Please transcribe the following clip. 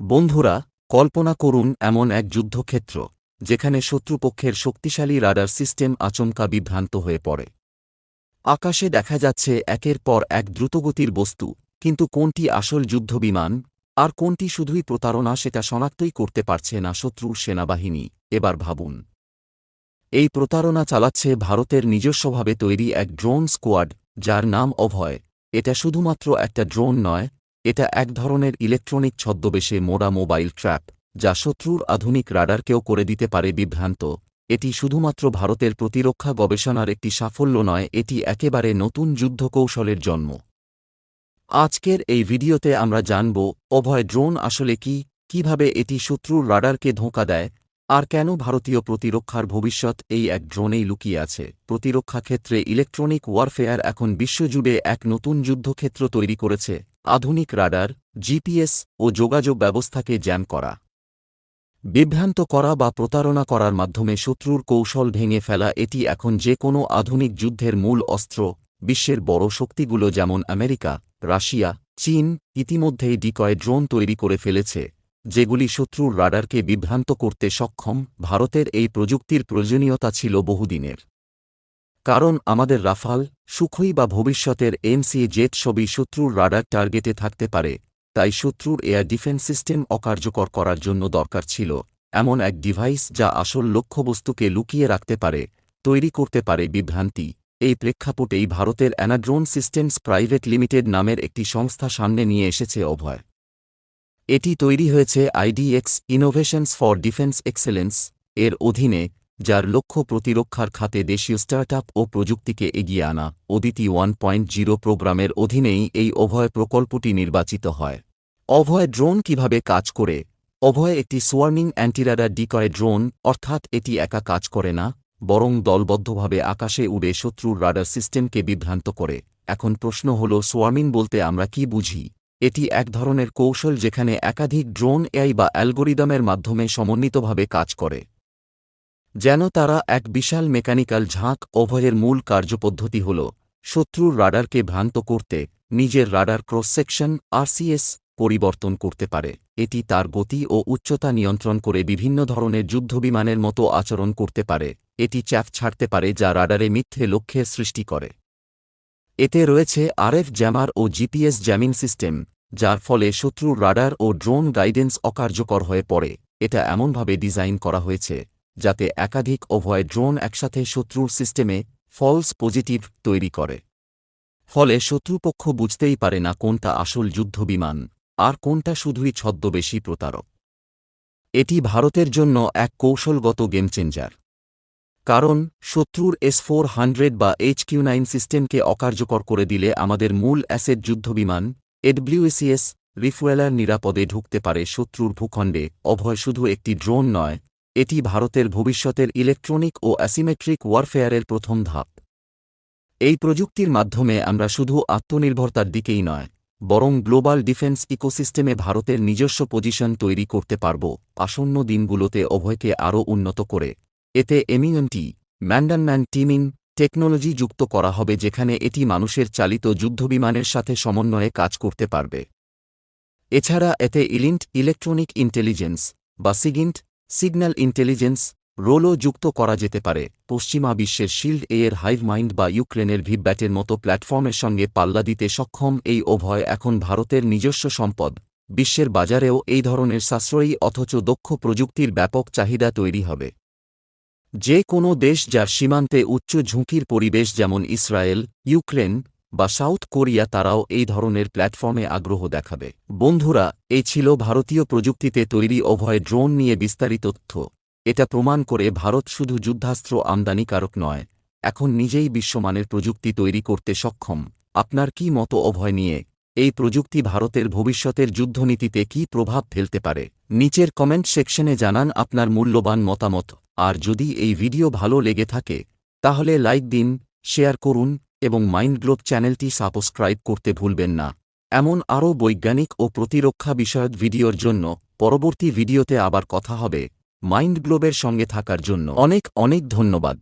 বন্ধুরা, কল্পনা করুন এমন এক যুদ্ধক্ষেত্র, যেখানে শত্রুপক্ষের শক্তিশালী রাডার সিস্টেম আচমকা বিভ্রান্ত হয়ে পড়ে। আকাশে দেখা যাচ্ছে একের পর এক দ্রুতগতির বস্তু, কিন্তু কোনটি আসল যুদ্ধবিমান, আর কোনটি শুধুই প্রতারণা সেটা শনাক্তই করতে পারছে না শত্রুর সেনাবাহিনী, এবার ভাবুন। এই প্রতারণা চালাচ্ছে ভারতের নিজস্বভাবে তৈরি এক ড্রোন স্কোয়াড, যার নাম অভয়। এটা শুধুমাত্র একটা ড্রোন নয় এটা এক ধরনের ইলেকট্রনিক ছদ্মবেশে মোড়া মোবাইল ট্র্যাপ, যা শত্রুর আধুনিক রাডারকেও করে দিতে পারে বিভ্রান্ত। এটি শুধুমাত্র ভারতের প্রতিরক্ষা গবেষণার একটি সাফল্য নয়, এটি একেবারে নতুন যুদ্ধকৌশলের জন্ম। আজকের এই ভিডিওতে আমরা জানব, অভয়, ড্রোন আসলে কি? কীভাবে এটি শত্রুর রাডারকে ধোঁকা দেয়? আর কেন ভারতীয় প্রতিরক্ষার ভবিষ্যৎ এই এক ড্রোনেই লুকিয়ে আছে? প্রতিরক্ষা ক্ষেত্রে ইলেকট্রনিক ওয়ারফেয়ার এখন বিশ্বজুড়ে এক নতুন যুদ্ধক্ষেত্র তৈরি করেছে। আধুনিক রাডার, জিপিএস ও যোগাযোগ ব্যবস্থাকে জ্যাম করা। বিভ্রান্ত করা বা প্রতারণা করার মাধ্যমে শত্রুর কৌশল ভেঙে ফেলা এটি এখন যে কোনো আধুনিক যুদ্ধের মূল অস্ত্র। বিশ্বের বড় শক্তিগুলো যেমন আমেরিকা, রাশিয়া, চীন ইতিমধ্যেই ডিকয় ড্রোন তৈরি করে ফেলেছে। যেগুলি শত্রুর রাডারকে বিভ্রান্ত করতে সক্ষম, ভারতের এই প্রযুক্তির প্রয়োজনীয়তা ছিল বহুদিনের। কারণ আমাদের রাফাল, সুখই বা ভবিষ্যতের এমসি জেট সবই শত্রুর রাডার টার্গেটে থাকতে পারে, তাই শত্রুর এয়ার ডিফেন্স সিস্টেম অকার্যকর করার জন্য দরকার ছিল, এমন এক ডিভাইস যা আসল লক্ষ্যবস্তুকে লুকিয়ে রাখতে পারে, তৈরি করতে পারে বিভ্রান্তি। এই প্রেক্ষাপটেই ভারতের অ্যানাড্রোন সিস্টেমস প্রাইভেট লিমিটেড নামের একটি সংস্থা সামনে নিয়ে এসেছে অভয়। এটি তৈরি হয়েছে iDEX innovations for defence excellence এর অধীনে, যার লক্ষ্য প্রতিরক্ষার খাতে দেশীয় স্টার্টআপ ও প্রযুক্তিকে এগিয়ে আনা। অদিতি ওয়ান পয়েন্ট জিরো প্রোগ্রামের অধীনেই এই অভয় প্রকল্পটি নির্বাচিত হয়। অভয় ড্রোন কীভাবে কাজ করে? অভয় একটি সোয়ার্মিং অ্যান্টিরাডার ডিকয় ড্রোন, অর্থাৎ এটি একা কাজ করে না, বরং দলবদ্ধভাবে আকাশে উড়ে শত্রুর রাডার সিস্টেমকে বিভ্রান্ত করে। এখন প্রশ্ন হল সোয়ার্মিং বলতে আমরা কি বুঝি? এটি এক ধরনের কৌশল যেখানে একাধিক ড্রোন এআই বা অ্যালগোরিদমের মাধ্যমে সমন্বিতভাবে কাজ করে। যেন তারা এক বিশাল মেকানিক্যাল ঝাঁক অভয়ের মূল কার্যপদ্ধতি হল শত্রুর রাডারকে ভ্রান্ত করতে নিজের রাডার ক্রস সেকশন আরসিএস পরিবর্তন করতে পারে। এটি তার গতি ও উচ্চতা নিয়ন্ত্রণ করে বিভিন্ন ধরনের যুদ্ধবিমানের মতো আচরণ করতে পারে। এটি চ্যাপ ছাড়তে পারে যা রাডারে মিথ্যে লক্ষ্যের সৃষ্টি করে। এতে রয়েছে আরএফ জ্যামার ও জিপিএস জ্যামিং সিস্টেম, যার ফলে শত্রুর রাডার ও ড্রোন গাইডেন্স অকার্যকর হয়ে পড়ে। এটা এমনভাবে ডিজাইন করা হয়েছে, যাতে একাধিক অভয় ড্রোন একসাথে শত্রুর সিস্টেমে ফলস পজিটিভ তৈরি করে। ফলে শত্রুপক্ষ বুঝতেই পারে না কোনটা আসল যুদ্ধবিমান আর কোনটা শুধুই ছদ্মবেশী প্রতারক। এটি ভারতের জন্য এক কৌশলগত গেম চেঞ্জার কারণ, শত্রুর এস ফোর হান্ড্রেড বা এইচ কিউ নাইন সিস্টেমকে অকার্যকর করে দিলে আমাদের মূল অ্যাসেট যুদ্ধবিমান এডব্লিউএসিএস রিফুয়েলার নিরাপদে ঢুকতে পারে শত্রুর ভূখণ্ডে। অভয় শুধু একটি ড্রোন নয়, এটি ভারতের ভবিষ্যতের ইলেকট্রনিক ও অ্যাসিমেট্রিক ওয়ারফেয়ারের প্রথম ধাপ। এই প্রযুক্তির মাধ্যমে আমরা শুধু আত্মনির্ভরতার দিকেই নয়, বরং গ্লোবাল ডিফেন্স ইকোসিস্টেমে ভারতের নিজস্ব পজিশন তৈরি করতে পারব। আসন্ন দিনগুলোতে অভয়কে আরও উন্নত করে এতে এমিউনিটি ম্যান্ডানম্যান টিমিং টেকনোলজি যুক্ত করা হবে যেখানে এটি মানুষের চালিত যুদ্ধবিমানের সাথে সমন্বয়ে কাজ করতে পারবে। এছাড়া এতে ইলিন্ট ইলেকট্রনিক ইন্টেলিজেন্স বা সিগিন্ট সিগন্যাল ইন্টেলিজেন্স রোলও যুক্ত করা যেতে পারে। পশ্চিমা বিশ্বের শিল্ড এর হাইভ মাইন্ড বা ইউক্রেনের ভিভব্যাটের মতো প্ল্যাটফর্মের সঙ্গে পাল্লা দিতে সক্ষম এই অভয় এখন ভারতের নিজস্ব সম্পদ। বিশ্বের বাজারেও এই ধরনের সাশ্রয়ী অথচ দক্ষ প্রযুক্তির ব্যাপক চাহিদা তৈরি হবে। যে কোনো দেশ যার সীমান্তে উচ্চ ঝুঁকির পরিবেশ যেমন ইসরায়েল, ইউক্রেন বা সাউথ কোরিয়া তারাও এই ধরনের প্ল্যাটফর্মে আগ্রহ দেখাবে। বন্ধুরা এই ছিল ভারতীয় প্রযুক্তিতে তৈরি অভয় ড্রোন নিয়ে বিস্তারিত তথ্য। এটা প্রমাণ করে ভারত শুধু যুদ্ধাস্ত্র আমদানিকারক নয়, এখন নিজেই বিশ্বমানের প্রযুক্তি তৈরি করতে সক্ষম। আপনার কি মতো অভয় নিয়ে? এই প্রযুক্তি ভারতের ভবিষ্যতের যুদ্ধনীতিতে কি প্রভাব ফেলতে পারে? নিচের কমেন্ট সেকশনে জানান আপনার মূল্যবান মতামত। আর যদি এই ভিডিও ভালো লেগে থাকে, তাহলে লাইক দিন, শেয়ার করুন এবং মাইন্ড গ্লোব চ্যানেলটি সাবস্ক্রাইব করতে ভুলবেন না। এমন আরও বৈজ্ঞানিক ও প্রতিরক্ষা বিষয়ক ভিডিওর জন্য পরবর্তী ভিডিওতে আবার কথা হবে। মাইন্ড গ্লোবের সঙ্গে থাকার জন্য অনেক অনেক ধন্যবাদ।